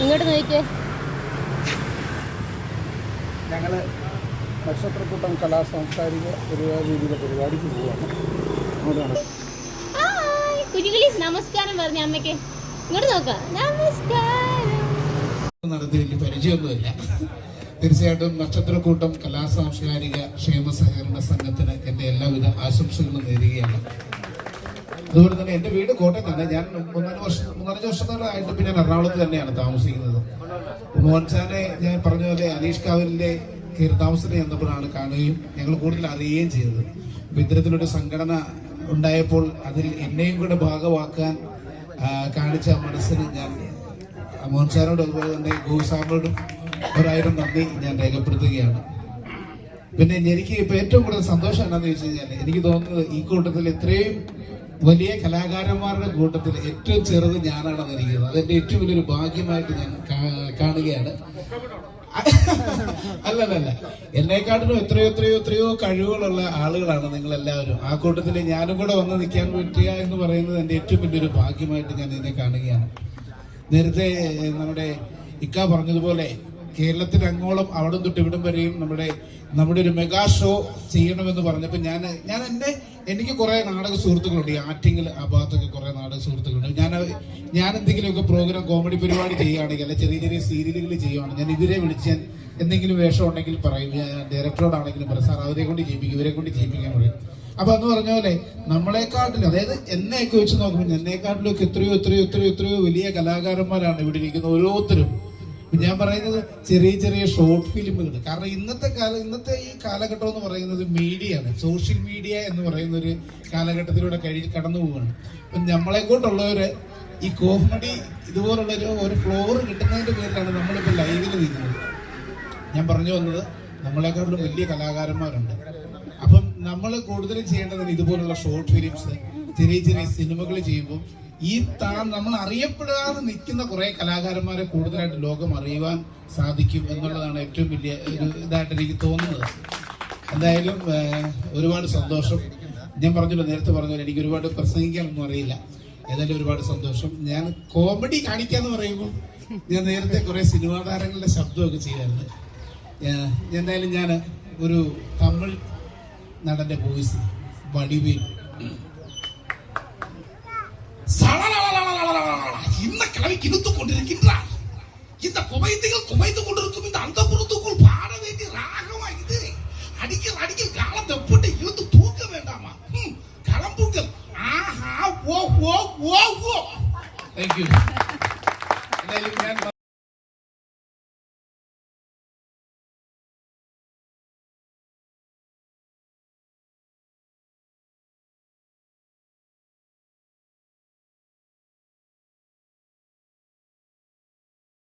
ഇങ്ങോട്ട് നോക്കിയേ ഞങ്ങൾ നക്ഷത്രക്കൂട്ടം കലാ സാംസ്കാരിക പരിപാടിയിലെ പരിപാടിക്ക് പോവാണ്. കുഞ്ഞുങ്ങളി കുഞ്ഞുകളി നമസ്കാരം പറഞ്ഞ അമ്മയ്ക്ക്. ഇങ്ങോട്ട് നോക്കാം. നമസ്കാരം. നടത്തി പരിചയമൊന്നുമില്ല. തീർച്ചയായിട്ടും നക്ഷത്രക്കൂട്ടം കലാ സാംസ്കാരിക ക്ഷേമ സഹകരണ സംഘത്തിന് എന്റെ എല്ലാവിധ ആശംസകളും നേരുകയാണ്. അതുപോലെ തന്നെ എന്റെ വീട് കോട്ടയത്താണ് ഞാൻ മൂന്നാൽ വർഷം മൂന്നാലഞ്ച് വർഷത്തോളമായിട്ട് പിന്നെ എറണാകുളത്ത് തന്നെയാണ് താമസിക്കുന്നത്. മോഹൻസാനെ ഞാൻ പറഞ്ഞ പോലെ അനീഷ് കാവലിന്റെ കീർത്താമസത്തിന് എന്നപ്പോഴാണ് കാണുകയും ഞങ്ങൾ കൂടുതൽ അറിയുകയും ചെയ്തത്. അപ്പൊ ഇത്തരത്തിലൊരു സംഘടന ഉണ്ടായപ്പോൾ അതിൽ എന്നെയും കൂടെ ഭാഗമാക്കാൻ കാണിച്ച മനസ്സിന് ഞാൻ മോഹൻ സാറിനോട് അതുപോലെ തന്നെ ഗോപി സാറിനോടും ഒരായിരം നന്ദി ഞാൻ രേഖപ്പെടുത്തുകയാണ്. പിന്നെ എനിക്ക് ഇപ്പൊ ഏറ്റവും കൂടുതൽ സന്തോഷം എന്താണെന്ന് വെച്ച് കഴിഞ്ഞാൽ എനിക്ക് തോന്നുന്നത് ഈ കൂട്ടത്തിൽ ഇത്രയും വലിയ കലാകാരന്മാരുടെ കൂട്ടത്തിൽ ഏറ്റവും ചെറുത് ഞാനാണെന്ന് ഇരിക്കുന്നത് അതെന്റെ ഏറ്റവും വലിയൊരു ഭാഗ്യമായിട്ട് ഞാൻ കാണുകയാണ്. അല്ലല്ല എന്നെക്കാട്ടിലും എത്രയോ എത്രയോ എത്രയോ കഴിവുകളുള്ള ആളുകളാണ് നിങ്ങൾ എല്ലാവരും ആ കൂട്ടത്തിൽ ഞാനും കൂടെ വന്ന് നിൽക്കാൻ പറ്റുക എന്ന് പറയുന്നത് എന്റെ ഏറ്റവും വലിയൊരു ഭാഗ്യമായിട്ട് ഞാൻ ഇതിനെ കാണുകയാണ്. നേരത്തെ നമ്മുടെ ഇക്ക പറഞ്ഞതുപോലെ കേരളത്തിൽ അങ്ങോളം അവിടം തൊട്ട് ഇവിടം വരെയും നമ്മുടെ നമ്മുടെ ഒരു മെഗാ ഷോ ചെയ്യണമെന്ന് പറഞ്ഞപ്പോൾ ഞാൻ ഞാൻ എന്റെ എനിക്ക് കുറേ നാടക സുഹൃത്തുക്കളുണ്ട്. ഈ ആറ്റിങ്ങിൽ ആ ഭാഗത്തൊക്കെ കുറെ നാടക സുഹൃത്തുക്കളുണ്ട്. ഞാൻ ഞാൻ എന്തെങ്കിലുമൊക്കെ പ്രോഗ്രാം കോമഡി പരിപാടി ചെയ്യുകയാണെങ്കിൽ അല്ലെങ്കിൽ ചെറിയ ചെറിയ സീരിയലുകൾ ചെയ്യുകയാണെങ്കിൽ ഞാൻ ഇവരെ വിളിച്ച് ഞാൻ എന്തെങ്കിലും വേഷം ഉണ്ടെങ്കിൽ പറയും. ഞാൻ ഡയറക്ടറോടാണെങ്കിലും പറയും. സാർ അവരെ കൊണ്ട് ചെയ്യിപ്പിക്കും ഇവരെ കൊണ്ട് ചെയ്യിപ്പിക്കാൻ പറയും. അപ്പൊ അന്ന് പറഞ്ഞ പോലെ നമ്മളെക്കാട്ടിലും അതായത് എന്നെയൊക്കെ വെച്ച് നോക്കുമ്പോൾ എന്നെക്കാട്ടിലും എത്രയോ എത്രയോ എത്രയോ എത്രയോ വലിയ കലാകാരന്മാരാണ് ഇവിടെ ഇരിക്കുന്ന ഓരോരുത്തരും. ഞാൻ പറയുന്നത് ചെറിയ ചെറിയ ഷോർട്ട് ഫിലിമുകൾ കാരണം ഇന്നത്തെ കാലം ഇന്നത്തെ ഈ കാലഘട്ടം എന്ന് പറയുന്നത് മീഡിയ ആണ്. സോഷ്യൽ മീഡിയ എന്ന് പറയുന്ന ഒരു കാലഘട്ടത്തിലൂടെ കഴിഞ്ഞ് കടന്നു പോവുകയാണ്. അപ്പൊ നമ്മളെ കൊണ്ടുള്ളവര് ഈ കോമഡി ഇതുപോലുള്ള ഒരു ഫ്ലോർ കിട്ടുന്നതിന്റെ പേരിലാണ് നമ്മളിപ്പോ ലൈവിൽ നിൽക്കുന്നത്. ഞാൻ പറഞ്ഞു വന്നത് നമ്മളെക്കാളും വലിയ കലാകാരന്മാരുണ്ട്. അപ്പം നമ്മൾ കൂടുതലും ചെയ്യേണ്ടത് ഇതുപോലുള്ള ഷോർട്ട് ഫിലിംസ് ചെറിയ ചെറിയ സിനിമകൾ ചെയ്യുമ്പോൾ ഈ താ നമ്മൾ അറിയപ്പെടാതെ നിൽക്കുന്ന കുറേ കലാകാരന്മാരെ കൂടുതലായിട്ട് ലോകം അറിയുവാൻ സാധിക്കും എന്നുള്ളതാണ് ഏറ്റവും വലിയ ഒരു ഇതായിട്ട് എനിക്ക് തോന്നുന്നത്. എന്തായാലും ഒരുപാട് സന്തോഷം. ഞാൻ പറഞ്ഞല്ലോ നേരത്തെ പറഞ്ഞല്ലോ എനിക്ക് ഒരുപാട് പ്രസംഗിക്കാനൊന്നും അറിയില്ല. ഏതായാലും ഒരുപാട് സന്തോഷം. ഞാൻ കോമഡി കാണിക്കാന്ന് പറയുമ്പോൾ ഞാൻ നേരത്തെ കുറെ സിനിമാ താരങ്ങളുടെ ശബ്ദമൊക്കെ ചെയ്യാറുണ്ട് എന്തായാലും ഞാൻ ഒരു തമിഴ് നടന്റെ വോയിസ് വടിവേൽ. இழுத்து கொண்டிருக்கின்றார். இந்த குமைத்தையில் குமைத்து கொண்டிருக்கும் இந்த அந்த புறத்துக்குள் பாட வேண்டிய ராகமா இது? அடிக்கல் அடிக்கல் காலம் போட்டு இழுத்து தூக்க வேண்டாமா? கிளம்புங்கள் ஆஹா ஓ ஓ ஓ ஓ. தேங்க்யூ